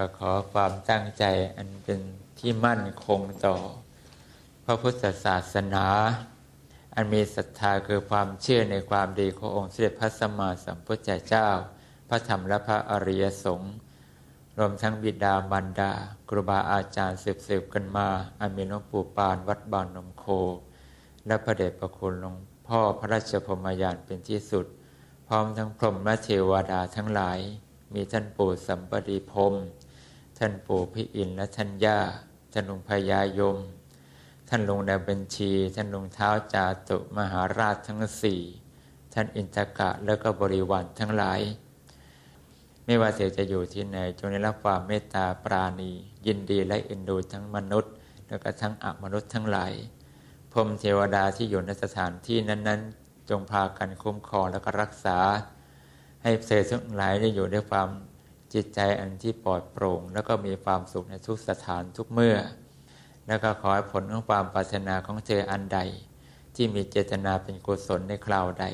ก็ขอความตั้งใจอันเป็นที่มั่นคงต่อ พระพุทธศาสนา อันมีศรัทธาคือความเชื่อในความดีขององค์เสด็จพระสัมมาสัมพุทธเจ้า พระธรรมและพระอริยสงฆ์รวมทั้งบิดามารดา ครูบาอาจารย์สืบๆกันมาอันมีหลวงปู่ปานวัดบางนมโค และพระเดชพระคุณหลวงพ่อพระราชพรหมยานเป็นที่สุด พร้อมทั้งพรหมและเทวดาทั้งหลาย มีท่านปู่สัมปติพรม ท่านปู่พิอินและท่านย่าท่านลุงพญายม ท่านลุงในบัญชี ท่านลุงเท้าจาตุมหาราชทั้งสี่ท่านอินทกะและก็บริวารทั้งหลาย ไม่ว่าเธอจะอยู่ที่ไหนจงได้รับความเมตตาปราณี ยินดีและเอ็นดูทั้งมนุษย์ และก็ทั้งอมนุษย์ทั้งหลายพรมเทวดาที่อยู่ในสถานที่นั้น ๆ จงพากันคุ้มครองและก็รักษา ให้เธอทั้งหลายได้อยู่ด้วยความ จิตใจอันที่ปลอดโปร่ง แล้วก็มีความสุขในทุกสถานทุกเมื่อ แล้วก็ขอให้ผลของความปรารถนาของเธออันใด ที่มีเจตนาเป็นกุศลในคราวใด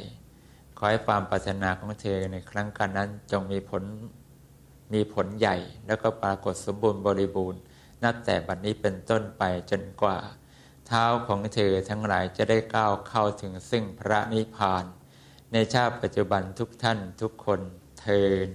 ขอให้ความปรารถนาของเธอในครั้งการนั้นจงมีผลมีผลใหญ่ แล้วก็ปรากฏสมบูรณ์บริบูรณ์ นับแต่บัดนี้เป็นต้นไปจนกว่า เท้าของเธอทั้งหลายจะได้ก้าวเข้าถึงซึ่งพระนิพพาน ในชาติปัจจุบันทุกท่านทุกคนเทิน